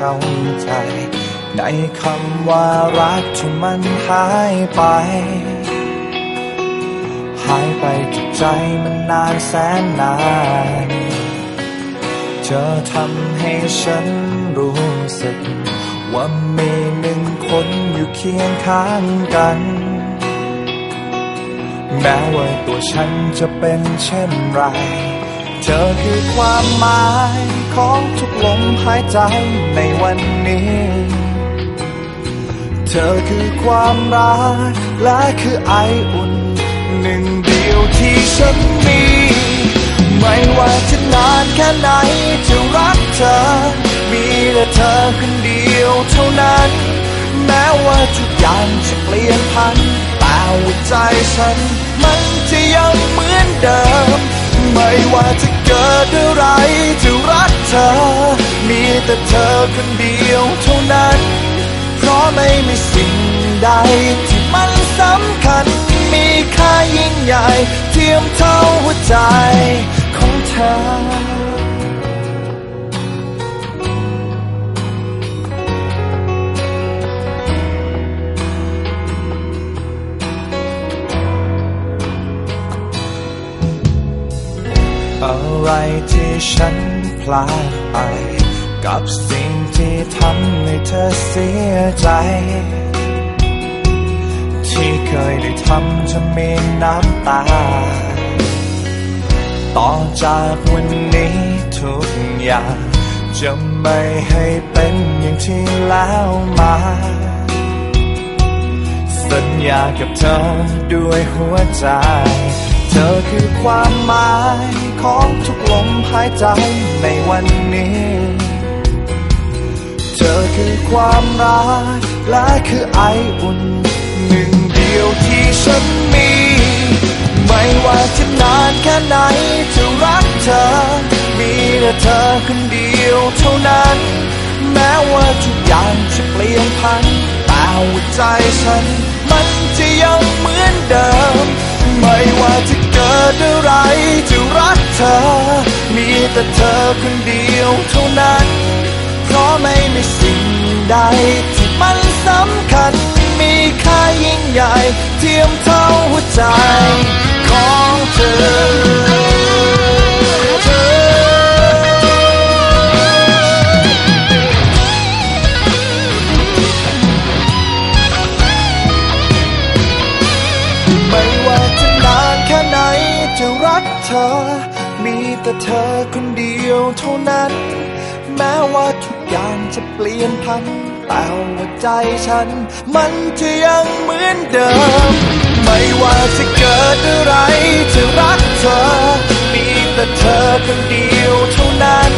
เข้าใจ ในคำว่ารักที่มันหายไป หายไปจากใจมันนานแสนนานเธอทำให้ฉันรู้สึก ว่ามีหนึ่งคนอยู่เคียงข้างกัน แม้ว่าตัวฉันจะเป็นเช่นไร เธอคือความหมายของายใจในวันนี้ เธอคือความรักและคือไออุ่น หนึ่งเดียวที่ฉันมี ไม่ว่าจะนานแค่ไหนจะรักเธอ มีแต่เธอคนเดียวเท่านั้น แม้ว่าทุกอย่างจะเปลี่ยนพันแต่หัวใจฉันมันจะยังเหมือนเดิม ไม่ว่าจะเกิดอะไรจะรักเธอ แต่เธอคนเดียวเท่านั้น เพราะไม่มีสิ่งใดที่มันสำคัญ มีค่ายิ่งใหญ่เทียมเท่าหัวใจของเธออะไรที่ฉันพลาดไป กับสิ่งที่ทำให้เธอเสียใจ ที่เคยได้ทำจะมีน้ำตา ต่อจากวันนี้ทุกอย่าง จะไม่ให้เป็นอย่างที่แล้วมา สัญญากับเธอด้วยหัวใจ เธอคือความหมายของทุกลมหายใจในวันนี้ คือความรัก และคือไออุ่น หนึ่งเดียวที่ฉันมี ไม่ว่าจะนานแค่ไหนจะรักเธอ มีแต่เธอคนเดียวเท่านั้น แม้ว่าทุกอย่างจะเปลี่ยนพันแต่หัวใจฉัน มันจะยังเหมือนเดิม ไม่ว่าจะเกิดอะไรจะรักเธอ มีแต่เธอคนเดียวเท่านั้น ใด ที่มันสำคัญ มีค่ายิ่งใหญ่ เทียมเท่าหัวใจของเธอไม่ว่าจะนานแค่ไหนจะรักเธอมีแต่เธอคนเดียวเท่านั้น แม้ว่าทุกอย่างจะเปลี่ยนพัน แต่ว่าใจฉัน มันจะยังเหมือนเดิม ไม่ว่าจะเกิดอะไรจะรักเธอ มีแต่เธอคนเดียวเท่านั้น